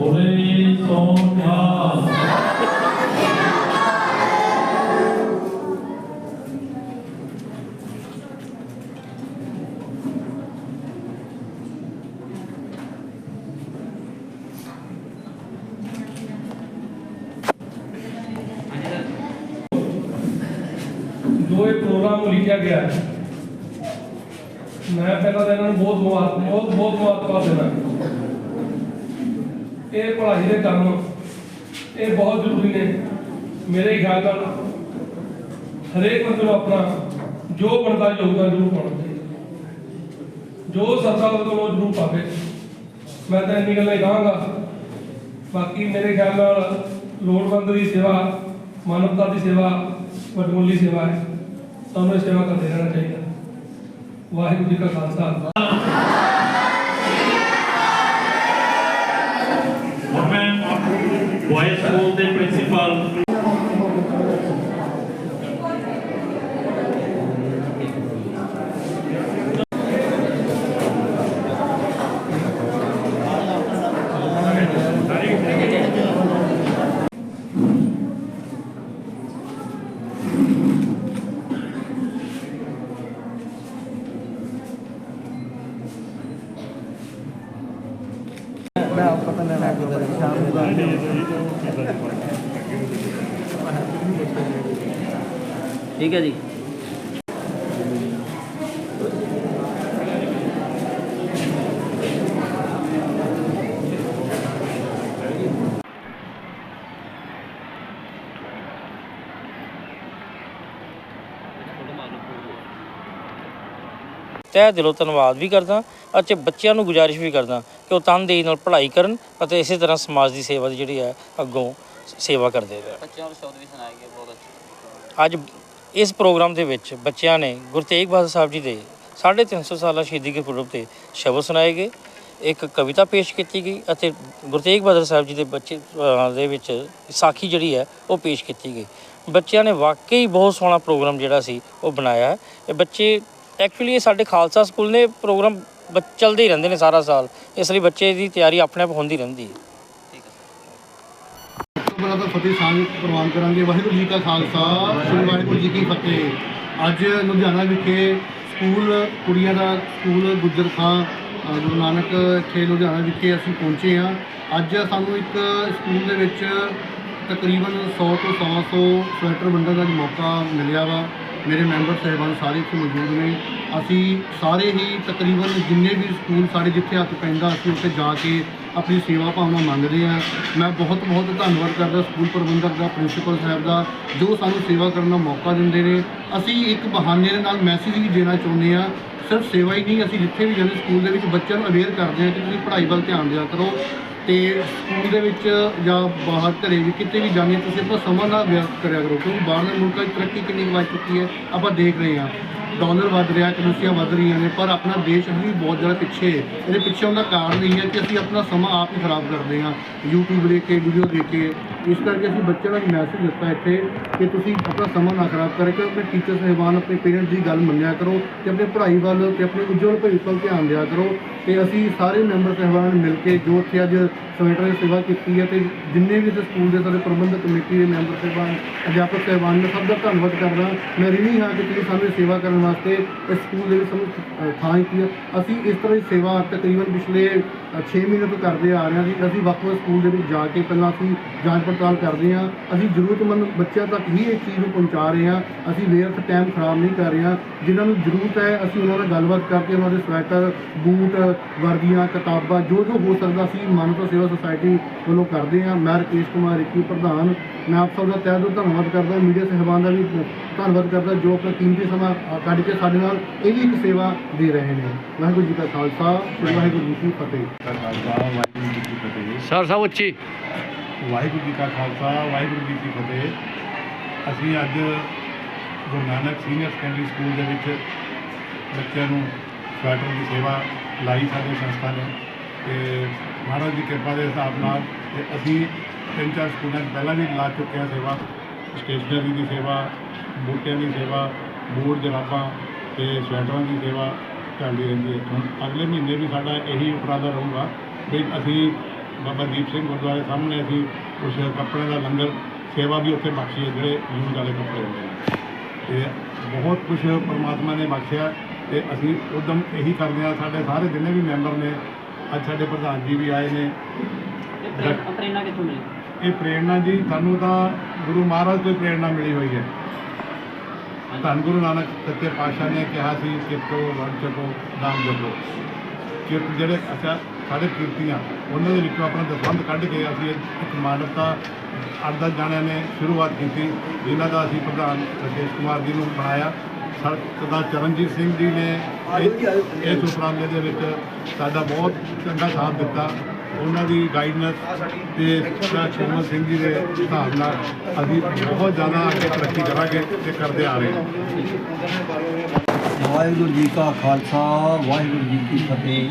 ਬੋਲੇ ਸੋ ਨਿਹਾਲ ਜੋ ਇਹ ਪ੍ਰੋਗਰਾਮ ਲਿਖਿਆ ਗਿਆ। ਹੈ ਮੈਂ ਪਹਿਲਾਂ ਤਾਂ ਇਹਨਾਂ ਨੂੰ ਬਹੁਤ ਮੁਬਾਰਕ ਬਹੁਤ ਬਹੁਤ ਮੁਬਾਰਕਾਂ ਦੇਣਾ। ਇਹ ਪੜ੍ਹਾਈ ਦੇ ਕੰਮ ਇਹ ਬਹੁਤ ਜ਼ਰੂਰੀ ਨੇ। ਮੇਰੇ ਖਿਆਲ ਨਾਲ ਹਰੇਕ ਬੰਦੇ ਨੂੰ ਆਪਣਾ ਜੋ ਬਣਦਾ ਯੋਗਦਾਨ ਜ਼ਰੂਰ ਪਾਉਣਾ ਚਾਹੀਦਾ। ਜੋ ਸਰਕਾਰ ਵੱਲੋਂ ਉਹ ਜ਼ਰੂਰ ਪਾਵੇ। ਮੈਂ ਤਾਂ ਇੰਨੀ ਗੱਲਾਂ ਹੀ ਕਹਾਂਗਾ। ਬਾਕੀ ਮੇਰੇ ਖਿਆਲ ਨਾਲ ਲੋੜਵੰਦ ਦੀ ਸੇਵਾ, ਮਾਨਵਤਾ ਦੀ ਸੇਵਾ, ਵਡਮੁੱਲੀ ਸੇਵਾ ਹੈ। ਸਾਨੂੰ ਇਹ ਸੇਵਾ ਕਰਦੇ ਰਹਿਣਾ ਚਾਹੀਦਾ। ਵਾਹਿਗੁਰੂ ਜੀ ਕਾ ਖਾਲਸਾ ਹੁਣ ਮੈਂ ਬॉयਜ਼ ਸਕੂਲ ਦੇ ਪ੍ਰਿੰਸੀਪਲ ਬੰਨੇ ਲੱਗ ਗਏ ਸ਼ਾਮ ਨੂੰ ਦਾ ਠੀਕ ਹੈ ਜੀ। ਤਹਿ ਦਿਲੋਂ ਧੰਨਵਾਦ ਵੀ ਕਰਦਾ ਅਤੇ ਬੱਚਿਆਂ ਨੂੰ ਗੁਜ਼ਾਰਿਸ਼ ਵੀ ਕਰਦਾ ਕਿ ਉਹ ਤਨਦੇਹੀ ਨਾਲ ਪੜ੍ਹਾਈ ਕਰਨ ਅਤੇ ਇਸੇ ਤਰ੍ਹਾਂ ਸਮਾਜ ਦੀ ਸੇਵਾ ਦੀ ਜਿਹੜੀ ਹੈ ਅੱਗੋਂ ਸੇਵਾ ਕਰਦੇ ਰਹਿਣ ਬੱਚਿਆਂ ਨੂੰ ਸ਼ਬਦ ਵੀ ਸੁਣਾਏ ਗਏ ਬਹੁਤ ਅੱਛੇ। ਅੱਜ ਇਸ ਪ੍ਰੋਗਰਾਮ ਦੇ ਵਿੱਚ ਬੱਚਿਆਂ ਨੇ ਗੁਰੂ ਤੇਗ ਬਹਾਦਰ ਸਾਹਿਬ ਜੀ ਦੇ 350 ਸਾਲਾ ਸ਼ਹੀਦੀ ਗੁਰਪੁਰਬ ਤੇ ਸ਼ਬਦ ਸੁਣਾਏ ਗਏ ਇੱਕ ਕਵਿਤਾ ਪੇਸ਼ ਕੀਤੀ ਗਈ ਅਤੇ ਗੁਰੂ ਤੇਗ ਬਹਾਦਰ ਸਾਹਿਬ ਜੀ ਦੇ ਬੱਚੇ ਦੇ ਵਿੱਚ ਸਾਖੀ ਜਿਹੜੀ ਹੈ ਉਹ ਪੇਸ਼ ਕੀਤੀ ਗਈ। ਬੱਚਿਆਂ ਨੇ ਵਾਕਈ ਬਹੁਤ ਸੋਹਣਾ ਪ੍ਰੋਗਰਾਮ ਜਿਹੜਾ ਸੀ ਉਹ ਬਣਾਇਆ। ਹੈ। ਇਹ ਬੱਚੇ ਐਕਚੁਅਲੀ ਇਹ ਸਾਡੇ ਖਾਲਸਾ ਸਕੂਲ ਨੇ ਪ੍ਰੋਗਰਾਮ ਬ- ਚੱਲਦੇ ਹੀ ਰਹਿੰਦੇ ਨੇ ਸਾਰਾ ਸਾਲ। ਇਸ ਲਈ ਬੱਚੇ ਦੀ ਤਿਆਰੀ ਆਪਣੇ ਆਪ ਹੁੰਦੀ ਰਹਿੰਦੀ ਹੈ। ਤੋਂ ਫਤਿਹ ਸਾਂਝ ਪ੍ਰਵਾਨ ਕਰਾਂਗੇ। ਵਾਹਿਗੁਰੂ ਜੀ ਕਾ ਖਾਲਸਾ ਸ੍ਰੀ ਵਾਹਿਗੁਰੂ ਜੀ ਕੀ ਫਤਿਹ। ਅੱਜ ਲੁਧਿਆਣਾ ਵਿਖੇ ਸਕੂਲ ਕੁੜੀਆਂ ਦਾ ਸਕੂਲ ਗੁੱਜਰ ਖਾਂ ਗੁਰੂ ਨਾਨਕ ਇੱਥੇ ਲੁਧਿਆਣਾ ਵਿਖੇ ਅਸੀਂ ਪਹੁੰਚੇ ਹਾਂ। ਅੱਜ ਸਾਨੂੰ ਇੱਕ ਸਕੂਲ ਦੇ ਵਿੱਚ ਤਕਰੀਬਨ 100 ਤੋਂ 100 ਸਵੈਟਰ ਵੰਡਣ ਦਾ ਮੌਕਾ ਮਿਲਿਆ ਵਾ। ਮੇਰੇ ਮੈਂਬਰ ਸਹਿਬਾਨ ਸਾਰੇ ਇੱਥੇ ਮੌਜੂਦ ਨੇ। ਅਸੀਂ ਸਾਰੇ ਹੀ ਤਕਰੀਬਨ ਜਿੰਨੇ ਵੀ ਸਕੂਲ ਸਾਡੇ ਜਿੱਥੇ ਹੱਥ ਪੈਂਦਾ, ਅਸੀਂ ਉੱਥੇ ਜਾ ਕੇ ਆਪਣੀ ਸੇਵਾ ਭਾਵਨਾ ਮੰਗਦੇ ਹਾਂ। ਮੈਂ ਬਹੁਤ ਬਹੁਤ ਧੰਨਵਾਦ ਕਰਦਾ ਸਕੂਲ ਪ੍ਰਬੰਧਕ ਦਾ, ਪ੍ਰਿੰਸੀਪਲ ਸਾਹਿਬ ਦਾ, ਜੋ ਸਾਨੂੰ ਸੇਵਾ ਕਰਨ ਦਾ ਮੌਕਾ ਦਿੰਦੇ ਨੇ। ਅਸੀਂ ਇੱਕ ਬਹਾਨੇ ਦੇ ਨਾਲ ਮੈਸੇਜ ਵੀ ਦੇਣਾ ਚਾਹੁੰਦੇ ਹਾਂ। ਸਿਰਫ ਸੇਵਾ ਹੀ ਨਹੀਂ, ਅਸੀਂ ਜਿੱਥੇ ਵੀ ਜਾਂਦੇ, ਸਕੂਲ ਦੇ ਵਿੱਚ ਬੱਚਿਆਂ ਨੂੰ ਅਵੇਅਰ ਕਰਦੇ ਹਾਂ ਕਿ ਤੁਸੀਂ ਪੜ੍ਹਾਈ ਵੱਲ ਧਿਆਨ ਦਿਆ ਕਰੋ। ਤੇ ਸਕੂਲ ਦੇ ਵਿੱਚ ਜਾਂ ਬਾਹਰ ਘਰੇ ਵੀ ਕਿਤੇ ਵੀ ਜਾਂਦੇ ਹਾਂ, ਤੁਸੀਂ ਆਪਣਾ ਸਮਾਂ ਨਾ ਵਿਅਰਥ ਕਰਿਆ ਕਰੋ ਕਿਉਂਕਿ ਬਾਹਰਲੇ ਮੁਲਕਾਂ 'ਚ ਤਰੱਕੀ ਕਿੰਨੀ ਕੁ ਵੱਧ ਚੁੱਕੀ ਹੈ ਆਪਾਂ ਦੇਖ ਰਹੇ ਹਾਂ। ਡਾਲਰ ਵੱਧ ਰਿਹਾ ਕਰੰਸੀਆਂ ਵੱਧ ਰਹੀਆਂ ਨੇ ਪਰ ਆਪਣਾ ਦੇਸ਼ ਵੀ ਬਹੁਤ ਜ਼ਿਆਦਾ ਪਿੱਛੇ ਹੈ। ਇਹਦੇ ਪਿੱਛੇ ਉਹਦਾ ਕਾਰਨ ਇਹ ਹੈ ਕਿ ਅਸੀਂ ਆਪਣਾ ਸਮਾਂ ਆਪ ਹੀ ਖਰਾਬ ਕਰਦੇ ਹਾਂ। YouTube ਦੇਖ ਕੇ ਵੀਡੀਓ ਦੇਖ ਕੇ ਇਸ ਕਰਕੇ ਅਸੀਂ ਬੱਚਿਆਂ ਨੂੰ ਮੈਸੇਜ ਦਿੱਤਾ ਇੱਥੇ ਕਿ ਤੁਸੀਂ ਆਪਣਾ ਸਮਾਂ ਨਾ ਖਰਾਬ ਕਰੇ ਕਿ ਆਪਣੇ ਟੀਚਰ ਸਹਿਬਾਨ, ਆਪਣੇ ਪੇਰੈਂਟਸ ਦੀ ਗੱਲ ਮੰਨਿਆ ਕਰੋ ਤੇ ਆਪਣੇ ਪੜ੍ਹਾਈ ਵੱਲ ਤੇ ਆਪਣੇ ਉਜਵਲ ਭਵਿੱਖ ਵੱਲ ਧਿਆਨ ਦਿਆ ਕਰੋ ਤੇ ਅਸੀਂ ਸਾਰੇ ਮੈਂਬਰ ਸਹਿਬਾਨ ਮਿਲ ਕੇ ਜੋ ਇੱਥੇ ਅੱਜ ਸਵੈਟਰ ਦੀ ਸੇਵਾ ਕੀਤੀ ਹੈ ਤੇ ਜਿੰਨੇ ਵੀ ਇਸ ਸਕੂਲ ਦੇ ਸਾਡੇ ਪ੍ਰਬੰਧਕ ਕਮੇਟੀ ਦੇ ਮੈਂਬਰ ਸਹਿਬਾਨ, ਅਧਿਆਪਕ ਸਹਿਬਾਨ ਨੇ ਸਭ ਦਾ ਧੰਨਵਾਦ ਕਰਦਾ। ਮੈਂ ਰਿਣੀ ਹਾਂ ਕਿ ਤੁਸੀਂ ਸਾਨੂੰ ਸੇਵਾ ਕਰਨ ਵਾਸਤੇ ਇਸ ਸਕੂਲ ਦੇ ਵਿੱਚ ਸਾਨੂੰ ਥਾਂ ਦਿੱਤੀ ਹੈ। ਅਸੀਂ ਇਸ ਤਰ੍ਹਾਂ ਦੀ ਸੇਵਾ ਤਕਰੀਬਨ ਪਿਛਲੇ 6 ਮਹੀਨੇ ਤੋਂ ਕਰਦੇ ਆ ਰਹੇ ਹਾਂ ਜੀ। ਅਸੀਂ ਵੱਖ-ਵੱਖ ਸਕੂਲ ਦੇ ਵਿੱਚ ਜਾ ਕੇ ਪਹਿਲਾਂ ਅਸੀਂ ਜਾਂਚ ਪੜਤਾਲ ਕਰਦੇ ਹਾਂ। ਅਸੀਂ ਜ਼ਰੂਰਤਮੰਦ ਬੱਚਿਆਂ ਤੱਕ ਹੀ ਇਸ ਚੀਜ਼ ਨੂੰ ਪਹੁੰਚਾ ਰਹੇ ਹਾਂ। ਅਸੀਂ ਵੇਅਰਥ ਟਾਈਮ ਖਰਾਬ ਨਹੀਂ ਕਰ ਰਹੇ ਹਾਂ। ਜਿਨ੍ਹਾਂ ਨੂੰ ਜ਼ਰੂਰਤ ਹੈ, ਅਸੀਂ ਉਹਨਾਂ ਨਾਲ ਗੱਲਬਾਤ ਕਰਕੇ ਉਹਨਾਂ ਦੇ ਸਵੈਟਰ ਬੂਟ, ਵਰਦੀਆਂ, ਕਿਤਾਬਾਂ, ਜੋ ਜੋ ਹੋ ਸਕਦਾ ਅਸੀਂ ਮਾਨਵਤਾ ਸੇਵਾ ਸੁਸਾਇਟੀ ਵੱਲੋਂ ਕਰਦੇ ਹਾਂ। ਮੈਂ ਰਕੇਸ਼ ਕੁਮਾਰ ਰਿੱਕੀ, ਪ੍ਰਧਾਨ। ਮੈਂ ਆਪ ਸਭ ਦਾ ਤਹਿ ਦਿਲੋਂ ਧੰਨਵਾਦ ਕਰਦਾ। ਮੀਡੀਆ ਸਹਿਬਾਨ ਦਾ ਵੀ ਧੰਨਵਾਦ ਕਰਦਾ, ਜੋ ਆਪਣਾ ਕੀਮਤੀ ਸਮਾਂ ਕੱਢ ਕੇ ਸਾਡੇ ਨਾਲ ਇਹ ਵੀ ਇੱਕ ਸੇਵਾ ਦੇ ਰਹੇ ਨੇ। ਵਾਹਿਗੁਰੂ ਜੀ ਕਾ ਖਾਲਸਾ ਵਾਹਿਗੁਰੂ ਜੀ ਕੀ ਫਤਿਹ। ਖਾਲਸਾ ਵਾਹਿਗੁਰੂ ਜੀ ਕੀ ਫਤਿਹ। ਸਰ ਸਾਹਿਬ ਉੱਚੀ ਵਾਹਿਗੁਰੂ ਜੀ ਕਾ ਖਾਲਸਾ ਵਾਹਿਗੁਰੂ ਜੀ ਕੀ ਫਤਿਹ। ਅਸੀਂ ਅੱਜ Guru Nanak senior secondary school ਦੇ ਵਿੱਚ ਬੱਚਿਆਂ ਨੂੰ ਸਵੈਟਰ ਦੀ ਸੇਵਾ ਲਾਈ ਸਾਡੇ ਸੰਸਥਾ ਨੇ। ਤੇ ਮਹਾਰਾਜ ਦੀ ਕਿਰਪਾ ਦੇ ਹਿਸਾਬ ਨਾਲ ਤੇ ਅਸੀਂ ਤਿੰਨ ਚਾਰ ਸਕੂਲਾਂ 'ਚ ਪਹਿਲਾਂ ਵੀ ਲਾ ਚੁੱਕੇ ਹਾਂ ਸੇਵਾ। ਸਟੇਸ਼ਨਰੀ ਦੀ ਸੇਵਾ ਬੂਟਿਆਂ ਦੀ ਸੇਵਾ ਬੂਟ ਜਰਾਬਾਂ ਤੇ ਸਵੈਟਰਾਂ ਦੀ ਸੇਵਾ ਚੱਲਦੀ ਰਹਿੰਦੀ ਹੈ ਹੁਣ ਅਗਲੇ ਮਹੀਨੇ ਵੀ ਸਾਡਾ ਇਹੀ ਉਪਰਾਲਾ ਰਹੂਗਾ ਵੀ ਅਸੀਂ ਬਾਬਾ ਦੀਪ ਸਿੰਘ ਗੁਰਦੁਆਰੇ ਸਾਹਮਣੇ ਅਸੀਂ ਉਸ ਕੱਪੜੇ ਦਾ ਲੰਗਰ ਸੇਵਾ ਵੀ ਉੱਥੇ ਬਖਸ਼ੀ ਹੈ ਜਿਹੜੇ ਯੂਜ਼ ਵਾਲੇ ਕੱਪੜੇ ਹੁੰਦੇ ਨੇ। ਤੇ ਬਹੁਤ ਕੁਝ ਪਰਮਾਤਮਾ ਨੇ ਬਖਸ਼ਿਆ ਤੇ ਅਸੀਂ ਉਦਮ ਇਹੀ ਕਰਦੇ ਆ ਸਾਡੇ ਸਾਰੇ ਜਿੰਨੇ ਵੀ ਮੈਂਬਰ ਨੇ ਅੱਜ ਸਾਡੇ ਪ੍ਰਧਾਨ ਜੀ ਵੀ ਆਏ ਨੇ। ਇਹ ਪ੍ਰੇਰ- ਪ੍ਰੇਰਨਾ ਕਿੱਥੋਂ ਮਿਲੀ? ਇਹ ਪ੍ਰੇਰਣਾ ਜੀ ਸਾਨੂੰ ਤਾਂ ਗੁਰੂ ਮਹਾਰਾਜ ਤੋਂ ਪ੍ਰੇਰਣਾ ਮਿਲੀ ਹੋਈ ਹੈ। ਧੰਨ ਗੁਰੂ ਨਾਨਕ ਸੱਚੇ ਪਾਤਸ਼ਾਹ ਨੇ ਕਿਹਾ ਸੀ ਕਿਰਤੋ ਵੰਡ ਚੱਕੋ ਦਾਨ ਜਪੋ। ਕਿਰਤ ਜਿਹੜੇ ਅੱਛਾ ਸਾਡੇ ਕੀਰਤੀਆਂ ਉਹਨਾਂ ਦੇ ਵਿੱਚੋਂ ਆਪਣਾ ਦਸਵੰਧ ਕੱਢ ਕੇ ਅਸੀਂ ਇੱਕ ਮਾਨਵਤਾ ਅੱਧਾ ਜਾਣਿਆਂ ਨੇ ਸ਼ੁਰੂਆਤ ਕੀਤੀ ਜਿਨ੍ਹਾਂ ਦਾ ਅਸੀਂ ਪ੍ਰਧਾਨ ਰਕੇਸ਼ ਕੁਮਾਰ ਜੀ ਨੂੰ ਬਣਾਇਆ। ਸਰਦਾਰ ਚਰਨਜੀਤ ਸਿੰਘ ਜੀ ਨੇ ਇਹ- ਇਸ ਉਪਰਾਲੇ ਦੇ ਵਿੱਚ ਸਾਡਾ ਬਹੁਤ ਚੰਗਾ ਸਾਥ ਦਿੱਤਾ। ਉਹਨਾਂ ਦੀ ਗਾਈਡਨੈਸ ਤੇ ਸਰਦਾਰ ਸਿੰਘ ਜੀ ਦੇ ਹਿਸਾਬ ਨਾਲ ਅਸੀਂ ਬਹੁਤ ਜ਼ਿਆਦਾ ਅੱਗੇ ਤਰੱਕੀ ਕਰਾਂਗੇ ਤੇ ਕਰਦੇ ਆ ਰਹੇ ਹਾਂ। ਵਾਹਿਗੁਰੂ ਜੀ ਕਾ ਖਾਲਸਾ, ਵਾਹਿਗੁਰੂ ਜੀ ਕੀ ਫਤਿਹ।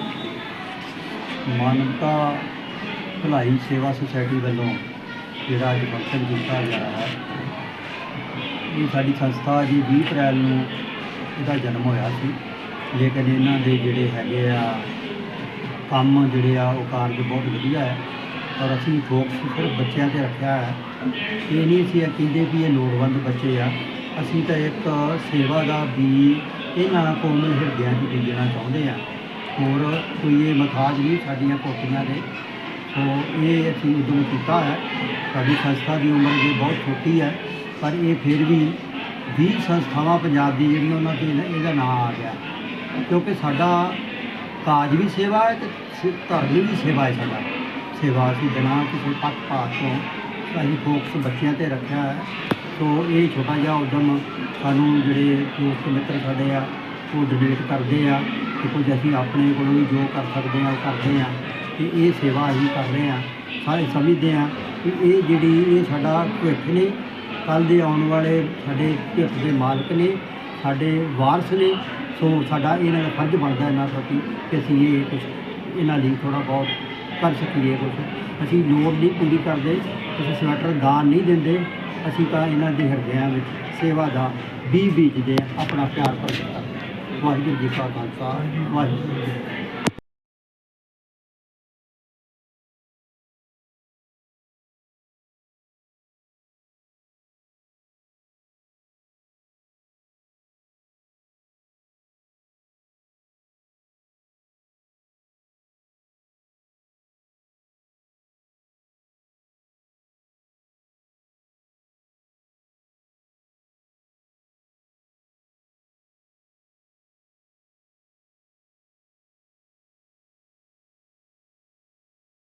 ਮਾਨਵਤਾ ਭਲਾਈ ਸੇਵਾ ਸੁਸਾਇਟੀ ਵੱਲੋਂ ਜਿਹੜਾ ਅੱਜ ਫੰਕਸ਼ਨ ਕੀਤਾ ਜਾ ਰਿਹਾ ਹੈ, ਇਹ ਸਾਡੀ ਸੰਸਥਾ ਜੀ 20 ਅਪ੍ਰੈਲ ਨੂੰ ਇਹਦਾ ਜਨਮ ਹੋਇਆ ਸੀ। ਲੇਕਿਨ ਇਹਨਾਂ ਦੇ ਜਿਹੜੇ ਹੈਗੇ ਆ ਕੰਮ ਜਿਹੜੇ ਆ ਉਹ ਕਾਰਜ ਬਹੁਤ ਵਧੀਆ ਹੈ। ਔਰ ਅਸੀਂ ਫੋਕਸ ਸਿਰਫ ਬੱਚਿਆਂ ਤੇ ਰੱਖਿਆ ਹੈ। ਇਹ ਨਹੀਂ ਸੀ ਇਹ ਕਹਿੰਦੇ ਵੀ ਇਹ ਲੋੜਵੰਦ ਬੱਚੇ ਆ। ਅਸੀਂ ਤਾਂ ਇੱਕ ਸੇਵਾ ਦਾ ਵੀ ਇਹਨਾਂ ਕੋਮਲ ਹਿਰਦਿਆਂ 'ਚ ਬੀਜਣਾ ਚਾਹੁੰਦੇ ਆ। ਹੋਰ ਕੋਈ ਇਹ ਮਖਾਜ ਨਹੀਂ ਸਾਡੀਆਂ ਕੋਟੀਆਂ ਦੇ ਸੋ ਇਹ ਅਸੀਂ ਉਦੋਂ ਕੀਤਾ ਹੈ। ਸਾਡੀ ਸੰਸਥਾ ਦੀ ਉਮਰ ਜੇ ਬਹੁਤ ਛੋਟੀ ਹੈ। ਪਰ ਇਹ ਫਿਰ ਵੀ 20 ਸੰਸਥਾਵਾਂ ਪੰਜਾਬ ਦੀ ਜਿਹੜੀਆਂ ਉਹਨਾਂ ਤੇ ਇਹਦਾ- ਇਹਦਾ ਨਾਂ ਆ ਗਿਆ। ਕਿਉਂਕਿ ਸਾਡਾ ਕਾਜ ਵੀ ਸੇਵਾ ਹੈ ਤੇ ਸ- ਧਰਮ ਵੀ ਸੇਵਾ ਹੈ ਸਾਡਾ। ਸੇਵਾ ਅਸੀਂ ਬਿਨਾਂ ਕਿਸੇ ਪੱਖਪਾਤ ਤੋਂ ਅਸੀਂ ਫੋਕਸ ਬੱਚਿਆਂ ਤੇ ਰੱਖਿਆ ਹੈ। ਸੋ ਇਹ ਛੋਟਾ ਜਿਹਾ ਉਦਮ ਸਾਨੂੰ ਜਿਹੜੇ ਦੋਸਤ ਮਿੱਤਰ ਸਾਡੇ ਆ, ਉਹ ਡੋਨੇਟ ਕਰਦੇ ਆ ਤੇ ਕੁਝ ਅਸੀਂ ਆਪਣੇ ਕੋਲੋਂ ਵੀ ਜੋ ਕਰ ਸਕਦੇ ਆ, ਉਹ ਕਰਦੇ ਆ ਤੇ ਇਹ ਸੇਵਾ ਅਸੀਂ ਕਰ ਰਹੇ ਆ। ਸਾਰੇ ਸਮਝਦੇ ਆ ਕਿ ਇਹ ਜਿਹੜੀ ਇਹ ਸਾਡਾ ਭਵਿੱਖ ਨੇ ਕੱਲ ਦੇ ਆਉਣ ਵਾਲੇ ਸਾਡੇ ਭਵਿੱਖ ਦੇ ਮਾਲਕ ਨੇ, ਸਾਡੇ ਵਾਰਸ ਨੇ ਸੋ ਸਾਡਾ ਇਹਨਾਂ ਦਾ ਫਰਜ਼ ਬਣਦਾ ਇਹਨਾਂ ਪ੍ਰਤੀ ਕਿ ਅਸੀਂ ਇਹ ਕੁਝ ਇਹਨਾਂ ਲਈ ਥੋੜਾ ਬਹੁਤ ਕਰ ਸਕੀਏ ਕੁਝ ਅਸੀਂ ਲੋੜ ਨਹੀਂ ਪੂਰੀ ਕਰਦੇ, ਅਸੀਂ ਸਵੈਟਰ ਦਾਨ ਨਹੀਂ ਦਿੰਦੇ, ਅਸੀਂ ਤਾਂ ਇਹਨਾਂ ਦੇ ਹਿਰਦਿਆਂ ਵਿੱਚ ਸੇਵਾ ਦਾ ਬੀਜ ਬੀਜਦੇ ਆ ਆਪਣਾ ਪਿਆਰ ਪ੍ਰਗਟ ਕਰਦੇ ਵਾਹਿਗੁਰੂ ਜੀ ਕਾ ਖਾਲਸਾ, ਵਾਹਿਗੁਰੂ ਜੀ